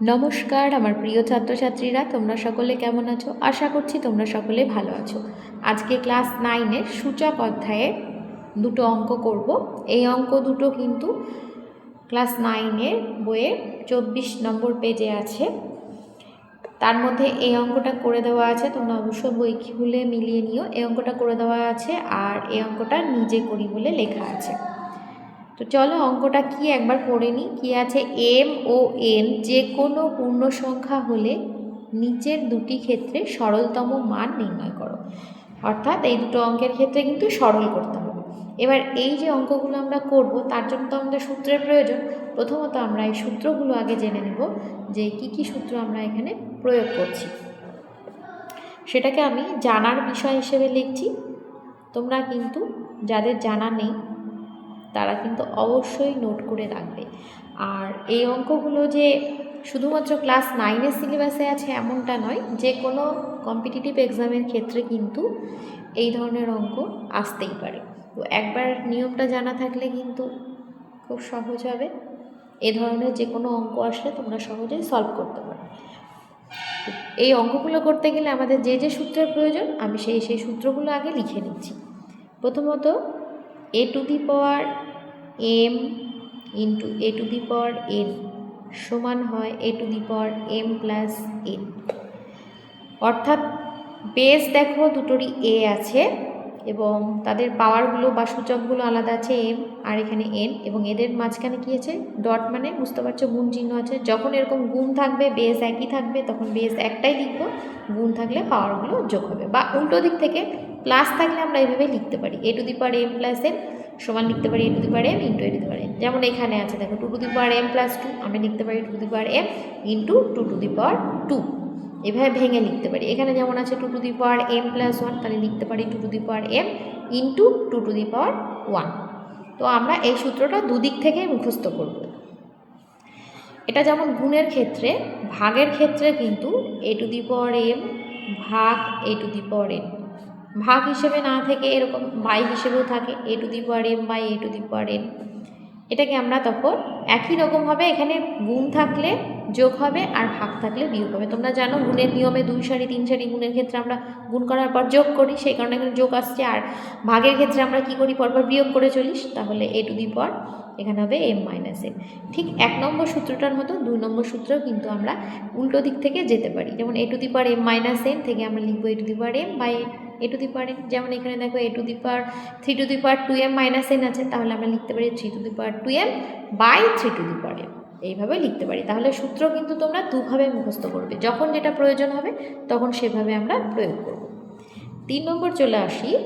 নমস্কার, আমার প্রিয় ছাত্রছাত্রীরা, তোমরা সকলে কেমন আছো? আশা করছি তোমরা সকলে ভালো আছো। আজকে ক্লাস নাইনের সূচক অধ্যায়ে দুটো অঙ্ক করব। এই অঙ্ক দুটো কিন্তু ক্লাস নাইনের বইয়ের চব্বিশ নম্বর পেজে আছে। তার মধ্যে এই অঙ্কটা করে দেওয়া আছে, তোমরা অবশ্য বই খুলে মিলিয়ে নিও। এই অঙ্কটা করে দেওয়া আছে আর এই অঙ্কটা নিজে করি বলে লেখা আছে। তো চলো অঙ্কটা কি একবার পড়ে নিই? কী আছে? এম ও এন যে কোনো পূর্ণ সংখ্যা হলে নিচের দুটি ক্ষেত্রে সরলতম মান নির্ণয় করো। অর্থাৎ এই দুটো অঙ্কের ক্ষেত্রে কিন্তু সরল করতে হবে। এবার এই যে অঙ্কগুলো আমরা করব, তার জন্য তো আমাদের সূত্রের প্রয়োজন। প্রথমত আমরা এই সূত্রগুলো আগে জেনে নেব যে কি কি সূত্র আমরা এখানে প্রয়োগ করছি। সেটাকে আমি জানার বিষয় হিসেবে লিখছি। তোমরা কিন্তু যাদের জানা নেই তারা কিন্তু অবশ্যই নোট করে রাখবে। আর এই অঙ্কগুলো যে শুধুমাত্র ক্লাস নাইনের সিলেবাসে আছে এমনটা নয়, যে কোনো কম্পিটিটিভ এক্সামের ক্ষেত্রে কিন্তু এই ধরনের অঙ্ক আসতেই পারে। তো একবার নিয়মটা জানা থাকলে কিন্তু খুব সহজ হবে। এ ধরনের যে কোনো অঙ্ক আসলে তোমরা সহজেই সলভ করতে পারো। এই অঙ্কগুলো করতে গেলে আমাদের যে যে সূত্রের প্রয়োজন, আমি সেই সেই সূত্রগুলো আগে লিখে নিচ্ছি। প্রথমত A to the power M into A to the power N সমান হয় A to the power M plus N অর্থাৎ বেস দেখো দুটোরই এ আছে। এবং তাদের পাওয়ারগুলো বা সূচকগুলো আলাদা আছে এম আর এখানে এন এবং এদের মাঝখানে কী আছে? ডট মানে বুঝতে পারছ গুণ চিহ্ন আছে। যখন এরকম গুণ থাকবে বেস একই থাকবে, তখন বেস একটাই লিখব। গুণ থাকলে পাওয়ারগুলো যোগ হবে। বা উল্টো দিক থেকে প্লাস থাকলে আমরা এইভাবে লিখতে পারি। A to the power M plus N সমান লিখতে পারি A to the power M into A to the power M যেমন এখানে আছে, দেখো two to the power M plus two আমি লিখতে পারি two to the power M into two to the power two এভাবে ভেঙে লিখতে পারি। এখানে যেমন আছে two to the power M plus one তাহলে লিখতে পারি two to the power M into two to the power one তো আমরা এই সূত্রটা দুদিক থেকে মুখস্থ করব। এটা যেমন গুণের ক্ষেত্রে, ভাগের ক্ষেত্রে কিন্তু এ টু দি পাওয়ার এম ভাগ এ টু দি পাওয়ার এন ভাগ হিসেবে না থেকে এরকম বাই হিসেবেও থাকে A to the power M by A to the power N এটাকে আমরা তখন একই রকমভাবে এখানে গুণ থাকলে যোগ হবে আর ভাগ থাকলে বিয়োগ হবে। তোমরা জানো গুণের নিয়মে দুই সারি, তিন সারি গুণের ক্ষেত্রে আমরা গুণ করার পর যোগ করি। সেই কারণে এখানে যোগ আসছে। আর ভাগের ক্ষেত্রে আমরা কি করি? পরপর বিয়োগ করে চলিস। তাহলে এ টু দি পাওয়ার এখানে হবে এম মাইনাস এন ঠিক এক নম্বর সূত্রটার মতো দুই নম্বর সূত্রেও কিন্তু আমরা উল্টো দিক থেকে যেতে পারি। যেমন A to the power M minus N থেকে আমরা লিখব A to the power M by A to the power N. যেমন এখানে দেখো A to the power three to the power two M minus N আছে, তাহলে আমরা লিখতে পারি three to the power two M by three to the power M. এইভাবে লিখতে পারি। তাহলে সূত্র কিন্তু তোমরা দুভাবে মুখস্থ করবে। যখন যেটা প্রয়োজন হবে, তখন সেভাবে আমরা প্রয়োগ করব। তিন নম্বর চলে আসি।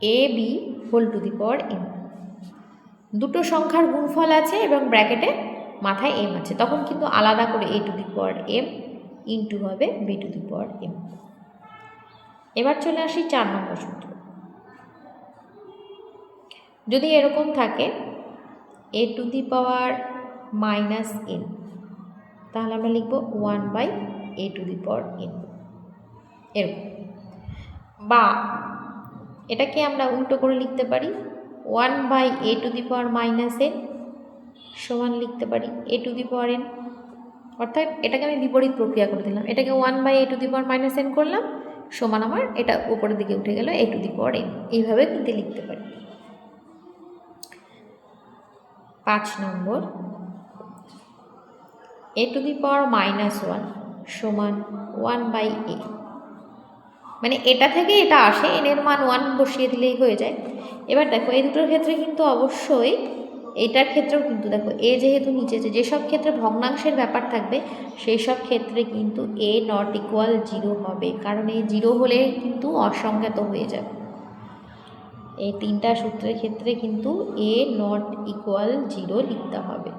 A, B, whole to the power M. দুটো সংখ্যার গুণফল আছে এবং ব্র্যাকেটে মাথায় এম আছে। তখন কিন্তু আলাদা করে A to the power M into হবে B to the power M. এবার চলে আসি চার নম্বর সূত্র। যদি এরকম থাকে A to the power minus N তাহলে আমরা লিখব one by A to the power N এরকম। বা এটাকে আমরা উল্টো করে লিখতে পারি one by A to the power minus N সমান লিখতে পারি এ টু দি পাওয়ার এন অর্থাৎ এটাকে আমি বিপরীত প্রক্রিয়া করে দিলাম। এটাকে one by A to the power minus N করলাম। সমান আমার এটা উপরের দিকে উঠে গেল এ টু দি পাওয়ার এন এইভাবে কিন্তু লিখতে পারি। পাঁচ নম্বর। A to the power minus one সমান ওয়ান বাই এ। মানে এটা থেকে এটা আসে এনের মান ওয়ান বসিয়ে দিলেই হয়ে যায়। এবার দেখো, এই দুটোর ক্ষেত্রে কিন্তু অবশ্যই এটার ক্ষেত্রেও কিন্তু দেখো, এ যেহেতু নিচে যেসব ক্ষেত্রে ভগ্নাংশের ব্যাপার থাকবে সেই সব ক্ষেত্রে কিন্তু এ নট ইকুয়াল জিরো হবে। কারণ এই জিরো হলে কিন্তু অসংজ্ঞাত হয়ে যাবে। এই তিনটা সূত্রের ক্ষেত্রে কিন্তু এ নট ইকুয়াল জিরো লিখতে হবে।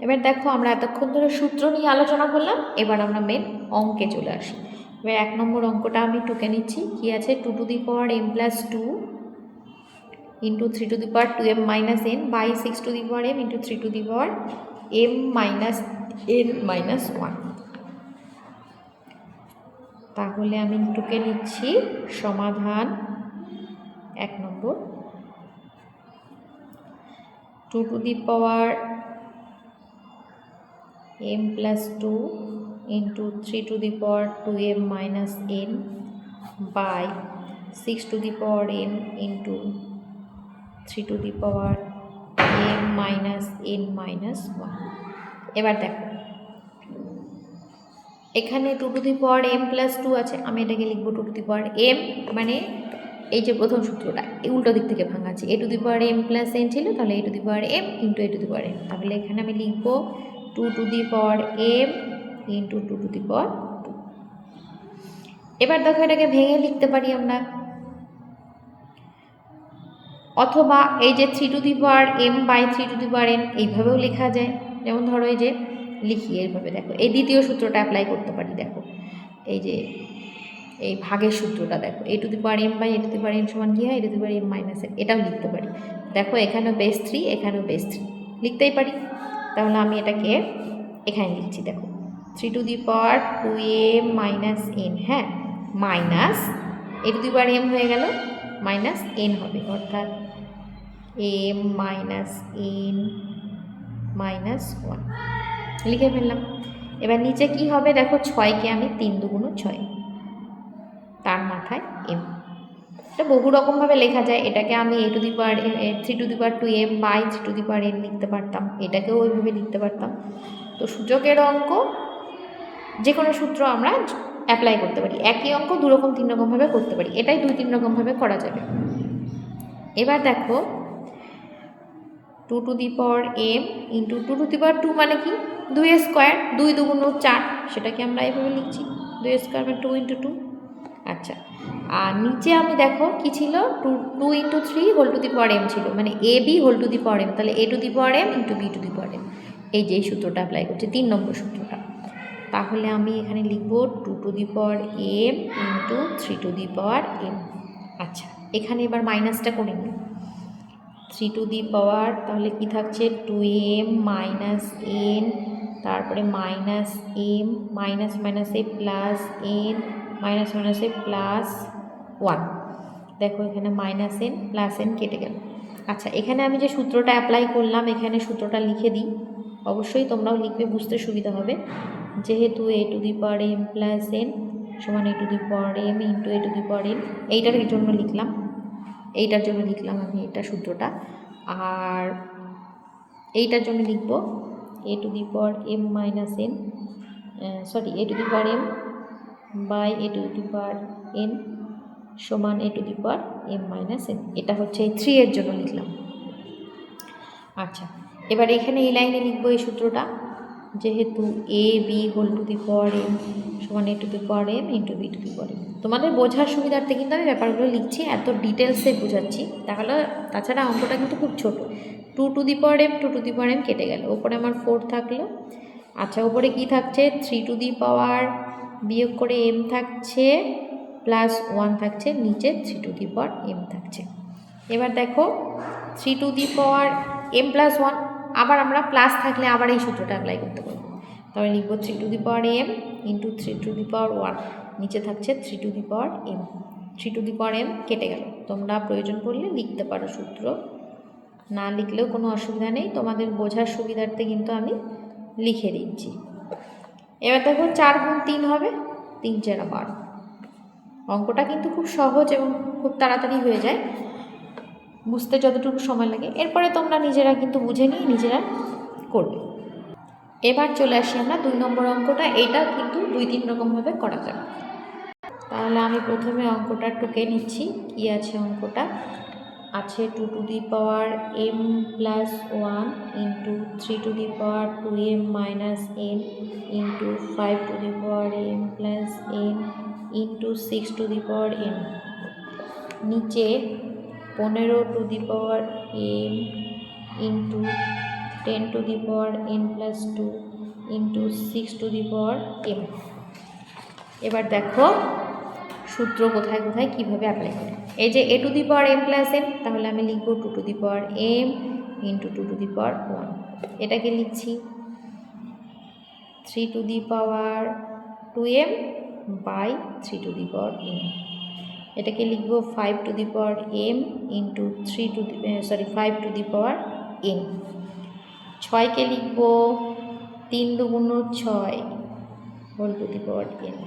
এবার দেখো আমরা এতক্ষণ ধরে সূত্র নিয়ে আলোচনা করলাম, এবার আমরা মেন অঙ্কে চলে আসি। এবার এক নম্বর অঙ্কটা আমি টুকে নিচ্ছি। কী আছে? Two to the power M plus two into three to the power two M minus N by six to the power M into three to the power M minus N minus one তাহলে আমি টুকে নিচ্ছি সমাধান এক নম্বর। Two to the power M plus two into three to the power two M minus N by six to the power M into three to the power M minus N minus one এবার দেখো। এখানে two to the power M plus two আছে, আমি এটাকে লিখব two to the power M মানে এই যে প্রথম সূত্রটা, এই উল্টো দিক থেকে ভাঙা আছে। A to the power M plus N ছিল, তাহলে A to the power M into A to the power M তাহলে এখানে আমি লিখব two to the power M into two to the power two এবার দেখো এটাকে ভেঙে লিখতে পারি আমরা। অথবা এই যে three to the power M by three to the power N এইভাবেও লেখা যায়। যেমন ধরো এই যে, লিখি, এইভাবে দেখো। এই দ্বিতীয় সূত্রটা অ্যাপ্লাই করতে পারি, দেখো। এই যে এই ভাগের সূত্রটা দেখো A to the power M by A to the power N সমান কী হয়? A to the power M minus N এটাও লিখতে পারি। দেখো এখানেও বেস থ্রি এখানেও বেস থ্রি লিখতেই পারি। তাহলে আমি এটাকে এখানে লিখছি, দেখো। Three to the power two M minus N হ্যাঁ? Minus A to the power M হয়ে গেল মাইনাস এন হবে, অর্থাৎ M minus N minus one লিখে ফেললাম। এবার নিচে কি হবে? দেখো ছয়কে আমি তিন দুগুণ ছয়। তার মাথায় এম এটা বহু রকমভাবে লেখা যায়। এটাকে আমি A to the power three to the power two M by three to the power N লিখতে পারতাম। এটাকেও ওইভাবে লিখতে পারতাম। তো সূচকের অঙ্ক যে কোনো সূত্র আমরা অ্যাপ্লাই করতে পারি। একই অঙ্ক দু রকম, তিন রকমভাবে করতে পারি। এটাই দুই, তিন রকমভাবে করা যাবে। এবার দেখো two to the power M into two to the power two মানে কি? দুই স্কোয়ার দুই দুগুণ চার, সেটাকে আমরা এভাবে লিখছি। দুই স্কোয়ার মানে টু ইন্টু টু আচ্ছা। আর নিচে আমি দেখো কি ছিল? Two two into three whole to the power M ছিল। মানে A B whole to the power M তাহলে A to the power M into B to the power M এই যে সূত্রটা অ্যাপ্লাই করছে, তিন নম্বর সূত্রটা। তাহলে আমি এখানে লিখব two to the power M into three to the power M আচ্ছা এখানে এবার মাইনাসটা করে নিই। থ্রি টু দি পাওয়ার তাহলে কি থাকছে? টু এম মাইনাস এন তারপরে minus M minus minus A plus N minus মাইনাসে প্লাস ওয়ান। দেখো এখানে মাইনাস এন, প্লাস এন কেটে গেল। আচ্ছা এখানে আমি যে সূত্রটা অ্যাপ্লাই করলাম, এখানে সূত্রটা লিখে দিই। অবশ্যই তোমরাও লিখবে, বুঝতে সুবিধা হবে। যেহেতু A to the power M plus N সমান A to the power M into A to the power N এইটার জন্য লিখলাম। এইটার জন্য লিখলাম আমি এটা সূত্রটা। আর এইটার জন্য লিখব A to the power M minus N sorry A to the power M by A to the power N সমান A to the power M minus N এটা হচ্ছে এই থ্রি এর জন্য লিখলাম। আচ্ছা এবার এখানে এই লাইনে লিখব এই সূত্রটা। যেহেতু A B whole to the power M সমান A to the power M into B to the power M তোমাদের বোঝার সুবিধার্থে কিন্তু আমি ব্যাপারগুলো লিখছি, এত ডিটেলসে বোঝাচ্ছি। তাহলে তাছাড়া অঙ্কটা কিন্তু খুব ছোট। Two to the power M two to the power M কেটে গেল। ওপরে আমার ফোর থাকল। আচ্ছা ওপরে কি থাকছে? থ্রি টু দি পাওয়ার বিয়োগ করে এম থাকছে প্লাস ওয়ান থাকছে, নিচে three to the power M থাকছে। এবার দেখো three to the power M plus one আবার আমরা প্লাস থাকলে আবার এই সূত্রটা অ্যাপ্লাই করতে পারব। তবে লিখব three to the power M into three to the power one নিচে থাকছে three to the power M three to the power M কেটে গেল। তোমরা প্রয়োজন পড়লে লিখতে পারো সূত্র। না লিখলেও কোনো অসুবিধা নেই, তোমাদের বোঝার সুবিধার্থে কিন্তু আমি লিখে দিচ্ছি। এবার দেখো চার গুণ তিন হবে, তিন চেরা বারো। অঙ্কটা কিন্তু খুব সহজ এবং খুব তাড়াতাড়ি হয়ে যায়। বুঝতে যতটুকু সময় লাগে। এরপরে তোমরা নিজেরা কিন্তু বুঝে নিয়ে নিজেরা করবে। এবার চলে আসি আমরা দুই নম্বর অঙ্কটা। এইটা কিন্তু দুই তিন রকমভাবে করা যাবে। তাহলে আমি প্রথমে অঙ্কটা টুকে নিচ্ছি। কি আছে অঙ্কটা? আছে two to the power M plus one into three to the power two M minus N into five to the power M plus N into six to the power N নিচে পনেরো to the power M into ten to the power N plus two into six to the power M এবার দেখো সূত্র কোথায় কোথায় কীভাবে apply করে। এই যে a to the power m plus m, তাহলে আমি লিখব two to the power m into two to the power one. এটাকে লিখছি। Three to the power two m by three to the power m এটাকে লিখব five to the power m into three to the sorry, five to the power m ছয়কে লিখব তিন দুগুণ ছয় whole to the power n.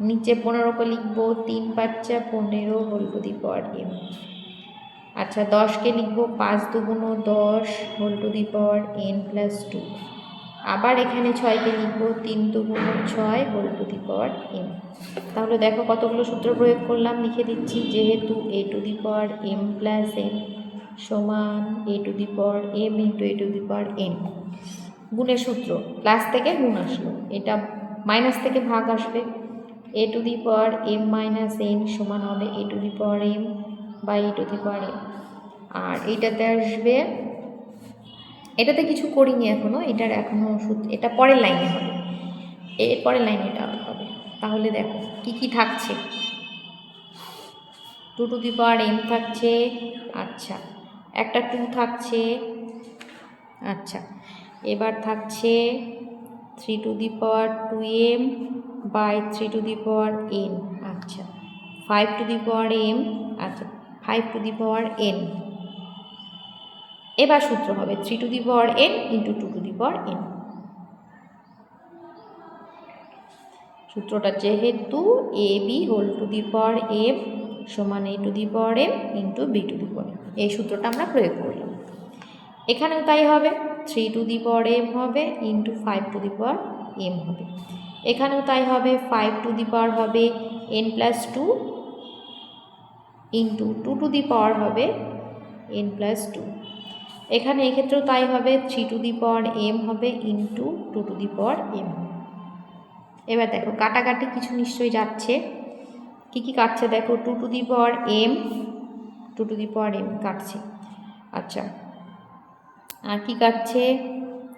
নিচে পনেরোকে লিখব, তিন পাঁচা পনেরো হোল টু পাওয়ার এন আচ্ছা দশকে লিখব, পাঁচ দুগুণ দশ whole to the power N plus two আবার এখানে ছয়কে লিখব, তিন দুগুণ ছয় whole to the power M. তাহলে দেখো কতগুলো সূত্র প্রয়োগ করলাম, লিখে দিচ্ছি যেহেতু A to the power M plus N সমান A to the power M into A to the power N. গুণের সূত্র প্লাস থেকে গুণ আসলো, এটা মাইনাস থেকে ভাগ আসবে। A to the power M minus N সমান হবে A to the power M by A to the power M আর এইটাতে আসবে, এটাতে কিছু করিনি এখনও এটার এখনও এটা পরের লাইনে হবে। এর পরের লাইনে এটা হবে। তাহলে দেখো, কি কি থাকছে? Two to the power M থাকছে আচ্ছা একটা টু থাকছে আচ্ছা এবার থাকছে three to the power two M by three to the power N আচ্ছা। Five to the power M আচ্ছা five to the power N এবার সূত্র হবে three to the power N into two to the power N সূত্রটা যেহেতু A B whole to the power M সমান A to the power M into B to the power এই সূত্রটা আমরা প্রয়োগ করলাম। এখানেও তাই হবে three to the power M হবে into five to the power M হবে। এখানেও তাই হবে ফাইভ টু দি পাওয়ার হবে N plus two into two to the power হবে এন প্লাস টু এখানে এক্ষেত্রেও তাই হবে three to the power M হবে into two to the power M এবার দেখো, কাটাকাটি কিছু নিশ্চয়ই যাচ্ছে। কী কী কাটছে দেখো two to the power M two to the power M কাটছে। আচ্ছা কি কাটছে?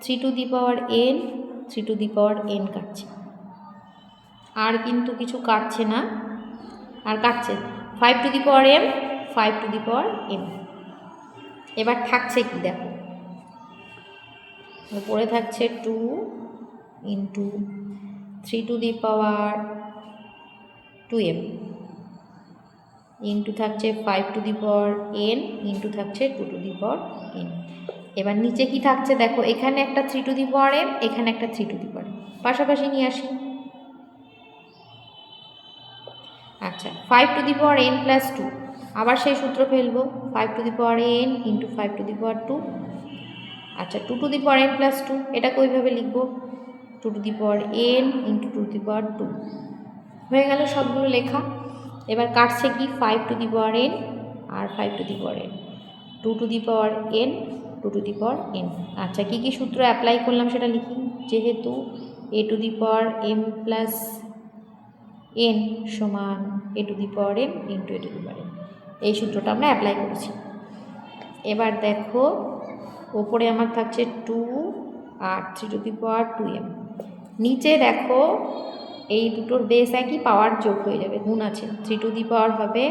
Three to the power N three to the power N কাটছে। আর কিন্তু কিছু কাটছে না। আর কাটছে। Five to the power M five to the power M এবার থাকছে কি, দেখো। উপরে থাকছে two into three to the power two M into থাকছে five to the power N into থাকছে two to the power N এবার নিচে কি থাকছে দেখো এখানে একটা three to the power M এখানে একটা থ্রি টু দি পাওয়ার পাশাপাশি নিয়ে আসি আচ্ছা five to the power N plus two আবার সেই সূত্র ফেলব five to the power N into five to the power two আচ্ছা two to the power N plus two এটাকে ওইভাবে লিখব two to the power N into two to the power two হয়ে গেল সবগুলো লেখা এবার কাটছে কি five to the power N R five to the power N two to the power N two to the power N আচ্ছা কী কী সূত্র অ্যাপ্লাই করলাম সেটা লিখি। যেহেতু A to the power M plus N সমান A to the power M into A to the power N এই সূত্রটা আমরা অ্যাপ্লাই করেছি। এবার দেখো, ওপরে আমার থাকছে two R three to the power two M নিচে দেখো, এই দুটোর বেস একই পাওয়ার যোগ হয়ে যাবে, গুণ আছে। থ্রি টু দি পাওয়ার হবে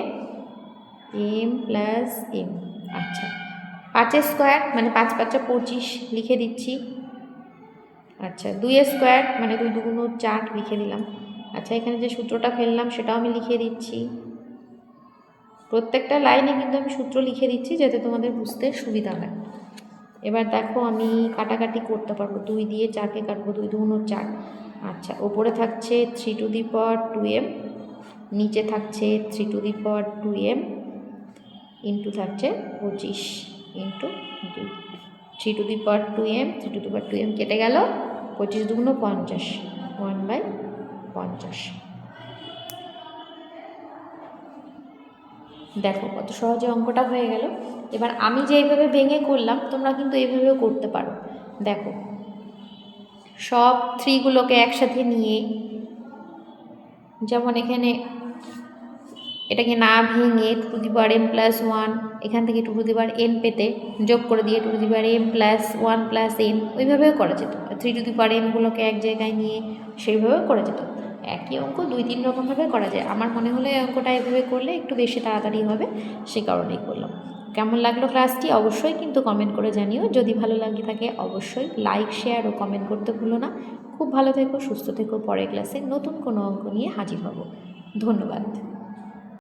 এম প্লাস এম আচ্ছা। পাঁচের স্কোয়ার মানে পাঁচ পাঁচটা পঁচিশ লিখে দিচ্ছি। আচ্ছা দুইয়ের স্কোয়ার মানে দুই দুগুণ চার লিখে দিলাম। আচ্ছা এখানে যে সূত্রটা ফেললাম, সেটাও আমি লিখে দিচ্ছি। প্রত্যেকটা লাইনে কিন্তু আমি সূত্র লিখে দিচ্ছি, যাতে তোমাদের বুঝতে সুবিধা হয়। এবার দেখো, আমি কাটাকাটি করতে পারব। দুই দিয়ে চারকে কাটবো, দুই দুগুণ চার। আচ্ছা ওপরে থাকছে three to the power two M, নিচে থাকছে three to the power two M, into থাকছে পঁচিশ। Into three to the power two M three to the power two M কেটে গেল, পঁচিশ দুগুণ পঞ্চাশ ওয়ান বাই পঞ্চাশ। দেখো কত সহজে অঙ্কটা হয়ে গেল। এবার আমি যে এইভাবে ভেঙে করলাম, তোমরা কিন্তু এইভাবেও করতে পারো। দেখো, সব থ্রিগুলোকে একসাথে নিয়ে, যেমন এখানে এটাকে না ভেঙে two to the power M plus one এখান থেকে two to the power N পেতে যোগ করে দিয়ে two to the power M plus one plus N ওইভাবেও করা যেত। থ্রি টু দি পাওয়ার এনগুলোকে এক জায়গায় নিয়ে সেইভাবেও করা যেত। একই অঙ্ক দুই তিন রকমভাবে করা যায়। আমার মনে হলো এই অঙ্কটা এভাবে করলে একটু বেশি তাড়াতাড়ি হবে, সে কারণেই করলাম। কেমন লাগল ক্লাসটি অবশ্যই কিন্তু কমেন্ট করে জানিও। যদি ভালো লাগে থাকে অবশ্যই লাইক শেয়ার ও কমেন্ট করতে ভুলো না। খুব ভালো থেকো, সুস্থ থেকো। পরের ক্লাসে নতুন কোনো অঙ্ক নিয়ে হাজির হব। ধন্যবাদ।